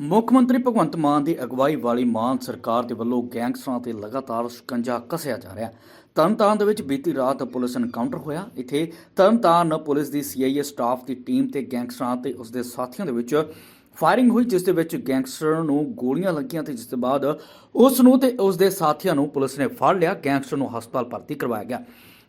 ਮੁੱਖ ਮੰਤਰੀ ਭਗਵੰਤ ਮਾਨ ਦੀ ਅਗਵਾਈ ਵਾਲੀ ਮਾਨ ਸਰਕਾਰ ਦੇ ਵੱਲੋਂ ਗੈਂਗਸਟਰਾਂ ਤੇ ਲਗਾਤਾਰ ਸ਼ਿਕੰਜਾ ਕੱਸਿਆ ਜਾ ਰਿਹਾ। ਹੈ ਤਰਨਤਾਰਨ ਦੇ ਵਿੱਚ ਬੀਤੀ ਰਾਤ ਪੁਲਿਸ ਐਨਕਾਊਂਟਰ ਹੋਇਆ। ਇੱਥੇ ਤਰਨਤਾਰਨ ਪੁਲਿਸ ਦੀ ਸੀਆਈਏ ਸਟਾਫ ਦੀ ਟੀਮ ਤੇ ਗੈਂਗਸਟਰਾਂ ਤੇ ਉਸ ਦੇ ਸਾਥੀਆਂ ਦੇ ਵਿੱਚ ਫਾਇਰਿੰਗ ਹੋਈ, ਜਿਸ ਦੇ ਵਿੱਚ ਗੈਂਗਸਟਰ ਨੂੰ ਗੋਲੀਆਂ ਲੱਗੀਆਂ ਤੇ ਜਿਸ ਤੋਂ ਬਾਅਦ ਉਸ ਨੂੰ ਤੇ ਉਸ ਦੇ ਸਾਥੀਆਂ ਨੂੰ ਪੁਲਿਸ ਨੇ ਫੜ ਲਿਆ। ਗੈਂਗਸਟਰ ਨੂੰ ਹਸਪਤਾਲ ਭਰਤੀ ਕਰਵਾਇਆ ਗਿਆ।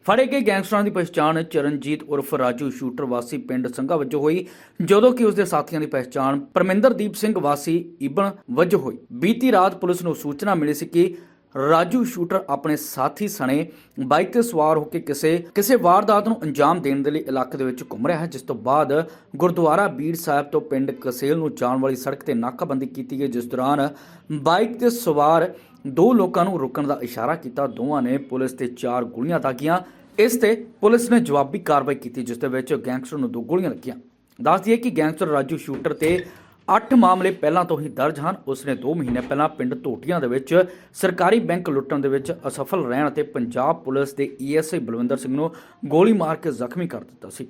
ਫੜੇ ਗਏ ਗੈਂਗਸਟਰਾਂ ਦੀ ਪਛਾਣ ਚਰਨਜੀਤ ਉਰਫ ਰਾਜੂ ਸ਼ੂਟਰ ਵਾਸੀ ਪਿੰਡ ਸੰਘਾ ਵਜੋਂ ਹੋਈ, ਜਦੋਂ ਕਿ ਉਸ ਦੇ ਸਾਥੀਆਂ ਦੀ ਪਛਾਣ ਪਰਮਿੰਦਰਦੀਪ ਸਿੰਘ ਵਾਸੀ ਇਬਨ ਵਜੋਂ ਹੋਈ। ਬੀਤੀ ਰਾਤ ਪੁਲਿਸ ਨੂੰ ਸੂਚਨਾ ਮਿਲੀ ਸੀ ਕਿ ਰਾਜੂ ਸ਼ੂਟਰ ਆਪਣੇ ਸਾਥੀ ਸਣੇ ਬਾਈਕ ਤੇ ਸਵਾਰ ਹੋ ਕੇ ਕਿਸੇ ਕਿਸੇ ਵਾਰਦਾਤ ਨੂੰ ਅੰਜਾਮ ਦੇਣ ਦੇ ਲਈ ਇਲਾਕੇ ਦੇ ਵਿੱਚ ਘੁੰਮ ਰਿਹਾ ਹੈ, ਜਿਸ ਤੋਂ ਬਾਅਦ ਗੁਰਦੁਆਰਾ ਬੀੜ ਸਾਹਿਬ ਤੋਂ ਪਿੰਡ ਕਸੇਲ ਨੂੰ ਜਾਣ ਵਾਲੀ ਸੜਕ ਤੇ ਨਾਕਾਬੰਦੀ ਕੀਤੀ ਗਈ, ਜਿਸ ਦੌਰਾਨ ਬਾਈਕ ਤੇ ਸਵਾਰ ਦੋ ਲੋਕਾਂ ਨੂੰ ਰੁਕਣ ਦਾ ਇਸ਼ਾਰਾ ਕੀਤਾ। ਦੋਵਾਂ ਨੇ ਪੁਲਿਸ ਤੇ ਚਾਰ ਗੋਲੀਆਂ ਦਾਗੀਆਂ। ਇਸ ਤੇ ਪੁਲਿਸ ਨੇ ਜਵਾਬੀ ਕਾਰਵਾਈ ਕੀਤੀ, ਜਿਸ ਦੇ ਵਿੱਚ ਗੈਂਗਸਟਰ ਨੂੰ ਦੋ ਗੋਲੀਆਂ ਲੱਗੀਆਂ। ਦੱਸ ਦਈਏ ਕਿ ਗੈਂਗਸਟਰ ਰਾਜੂ ਸ਼ੂਟਰ ਤੇ 8 ਮਾਮਲੇ ਪਹਿਲਾਂ ਤੋਂ ਹੀ ਦਰਜ ਹਨ। ਉਸ ਨੇ 2 ਮਹੀਨੇ ਪਹਿਲਾਂ ਪਿੰਡ ਧੋਟੀਆਂ ਦੇ ਵਿੱਚ ਸਰਕਾਰੀ ਬੈਂਕ ਲੁੱਟਣ ਦੇ ਵਿੱਚ ਅਸਫਲ ਰਹਿਣ ਅਤੇ ਪੰਜਾਬ ਪੁਲਿਸ ਦੇ ਈਐਸਆਈ ਬਲਵਿੰਦਰ ਸਿੰਘ ਨੂੰ ਗੋਲੀ ਮਾਰ ਕੇ ਜ਼ਖਮੀ ਕਰ ਦਿੱਤਾ ਸੀ।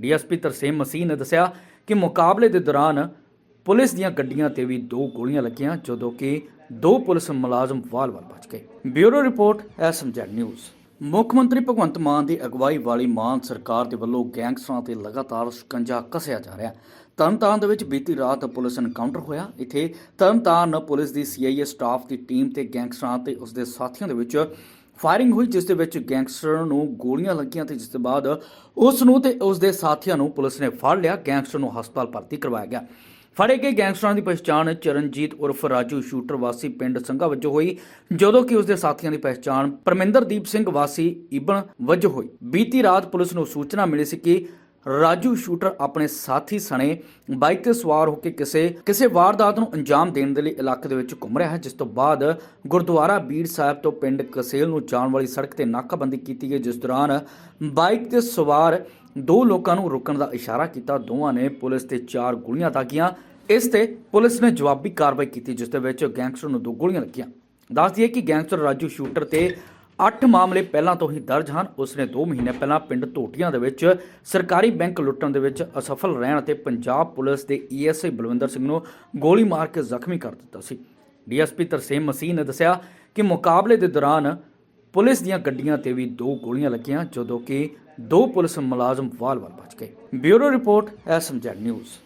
ਡੀਐਸਪੀ ਤਰਸੇਮ ਮਸੀਹ ਨੇ ਦੱਸਿਆ ਕਿ ਮੁਕਾਬਲੇ ਦੇ ਦੌਰਾਨ ਪੁਲਿਸ ਦੀਆਂ ਗੱਡੀਆਂ ਤੇ ਵੀ ਦੋ ਗੋਲੀਆਂ ਲੱਗੀਆਂ, ਜਦੋਂ ਕਿ ਦੋ ਪੁਲਿਸ ਮੁਲਾਜ਼ਮ ਵਾਲ-ਵਾਲ ਬਚ ਗਏ। Bureau report SMZ news. ਮੁੱਖ ਮੰਤਰੀ ਭਗਵੰਤ ਮਾਨ ਦੀ ਅਗਵਾਈ ਵਾਲੀ ਮਾਨ ਸਰਕਾਰ ਦੇ ਵੱਲੋਂ ਗੈਂਗਸਟਰਾਂ ਤੇ ਲਗਾਤਾਰ ਸ਼ਿਕੰਜਾ ਕੱਸਿਆ ਜਾ ਰਿਹਾ। ਹੈ ਤਰਨਤਾਰਨ ਦੇ ਵਿੱਚ ਬੀਤੀ ਰਾਤ ਪੁਲਿਸ ਐਨਕਾਊਂਟਰ ਹੋਇਆ। ਇੱਥੇ ਤਰਨਤਾਰਨ ਪੁਲਿਸ ਦੀ ਸੀਆਈਏ ਸਟਾਫ ਦੀ ਟੀਮ ਤੇ ਗੈਂਗਸਟਰਾਂ ਤੇ ਉਸ ਦੇ ਸਾਥੀਆਂ ਦੇ ਵਿੱਚ ਫਾਇਰਿੰਗ ਹੋਈ, ਜਿਸ ਦੇ ਵਿੱਚ ਗੈਂਗਸਟਰ ਨੂੰ ਗੋਲੀਆਂ ਲੱਗੀਆਂ ਤੇ ਜਿਸ ਤੋਂ ਬਾਅਦ ਉਸ ਨੂੰ ਤੇ ਉਸ ਦੇ ਸਾਥੀਆਂ ਨੂੰ ਪੁਲਿਸ ਨੇ ਫੜ ਲਿਆ। ਗੈਂਗਸਟਰ ਨੂੰ ਹਸਪਤਾਲ ਭਰਤੀ ਕਰਵਾਇਆ ਗਿਆ। ਫੜੇ ਗਏ ਗੈਂਗਸਟਰਾਂ ਦੀ ਪਛਾਣ ਚਰਨਜੀਤ ਉਰਫ ਰਾਜੂ ਸ਼ੂਟਰ ਵਾਸੀ ਪਿੰਡ ਸੰਘਾ ਵਜੋਂ ਹੋਈ, ਜਦੋਂ ਕਿ ਉਸ ਦੇ ਸਾਥੀਆਂ ਦੀ ਪਛਾਣ ਪਰਮਿੰਦਰਦੀਪ ਸਿੰਘ ਵਾਸੀ ਇਬਨ ਵਜੋਂ ਹੋਈ। ਬੀਤੀ ਰਾਤ ਪੁਲਿਸ ਨੂੰ ਸੂਚਨਾ ਮਿਲੀ ਸੀ ਕਿ ਰਾਜੂ ਸ਼ੂਟਰ ਆਪਣੇ ਸਾਥੀ ਸਣੇ ਬਾਈਕ ਤੇ ਸਵਾਰ ਹੋ ਕੇ ਕਿਸੇ ਕਿਸੇ ਵਾਰਦਾਤ ਨੂੰ ਅੰਜਾਮ ਦੇਣ ਦੇ ਲਈ ਇਲਾਕੇ ਦੇ ਵਿੱਚ ਘੁੰਮ ਰਿਹਾ ਹੈ, ਜਿਸ ਤੋਂ ਬਾਅਦ ਗੁਰਦੁਆਰਾ ਬੀੜ ਸਾਹਿਬ ਤੋਂ ਪਿੰਡ ਕਸੇਲ ਨੂੰ ਜਾਣ ਵਾਲੀ ਸੜਕ ਤੇ ਨਾਕਾਬੰਦੀ ਕੀਤੀ ਗਈ, ਜਿਸ ਦੌਰਾਨ ਬਾਈਕ ਤੇ ਸਵਾਰ ਦੋ ਲੋਕਾਂ ਨੂੰ ਰੁਕਣ ਦਾ ਇਸ਼ਾਰਾ ਕੀਤਾ। ਦੋਵਾਂ ਨੇ ਪੁਲਿਸ ਤੇ ਚਾਰ ਗੋਲੀਆਂ ਦਾਗੀਆਂ ਇਸ ਤੇ ਪੁਲਿਸ ਨੇ ਜਵਾਬੀ ਕਾਰਵਾਈ ਕੀਤੀ, ਜਿਸ ਦੇ ਵਿੱਚ ਗੈਂਗਸਟਰ ਨੂੰ ਦੋ ਗੋਲੀਆਂ ਲੱਗੀਆਂ। ਦੱਸ ਦਈਏ ਕਿ ਗੈਂਗਸਟਰ ਰਾਜੂ ਸ਼ੂਟਰ ਤੇ 8 ਮਾਮਲੇ ਪਹਿਲਾਂ ਤੋਂ ਹੀ ਦਰਜ ਹਨ। ਉਸਨੇ 2 ਮਹੀਨੇ ਪਹਿਲਾਂ ਪਿੰਡ ਧੋਟੀਆਂ ਦੇ ਵਿੱਚ ਸਰਕਾਰੀ ਬੈਂਕ ਲੁੱਟਣ ਦੇ ਵਿੱਚ ਅਸਫਲ ਰਹਿਣ ਅਤੇ ਪੰਜਾਬ ਪੁਲਿਸ ਦੇ ਈਐਸਆਈ ਬਲਵਿੰਦਰ ਸਿੰਘ ਨੂੰ ਗੋਲੀ ਮਾਰ ਕੇ ਜ਼ਖਮੀ ਕਰ ਦਿੱਤਾ ਸੀ। ਡੀਐਸਪੀ ਤਰਸੇਮ ਮਸੀਹ ਨੇ ਦੱਸਿਆ ਕਿ ਮੁਕਾਬਲੇ ਦੇ ਦੌਰਾਨ ਪੁਲਿਸ ਦੀਆਂ ਗੱਡੀਆਂ ਤੇ ਵੀ ਦੋ ਗੋਲੀਆਂ ਲੱਗੀਆਂ, ਜਦੋਂ ਕਿ ਦੋ ਪੁਲਿਸ ਮੁਲਾਜ਼ਮ ਵਾਲ-ਵਾਲ ਬਚ ਗਏ। Bureau report SMZ news.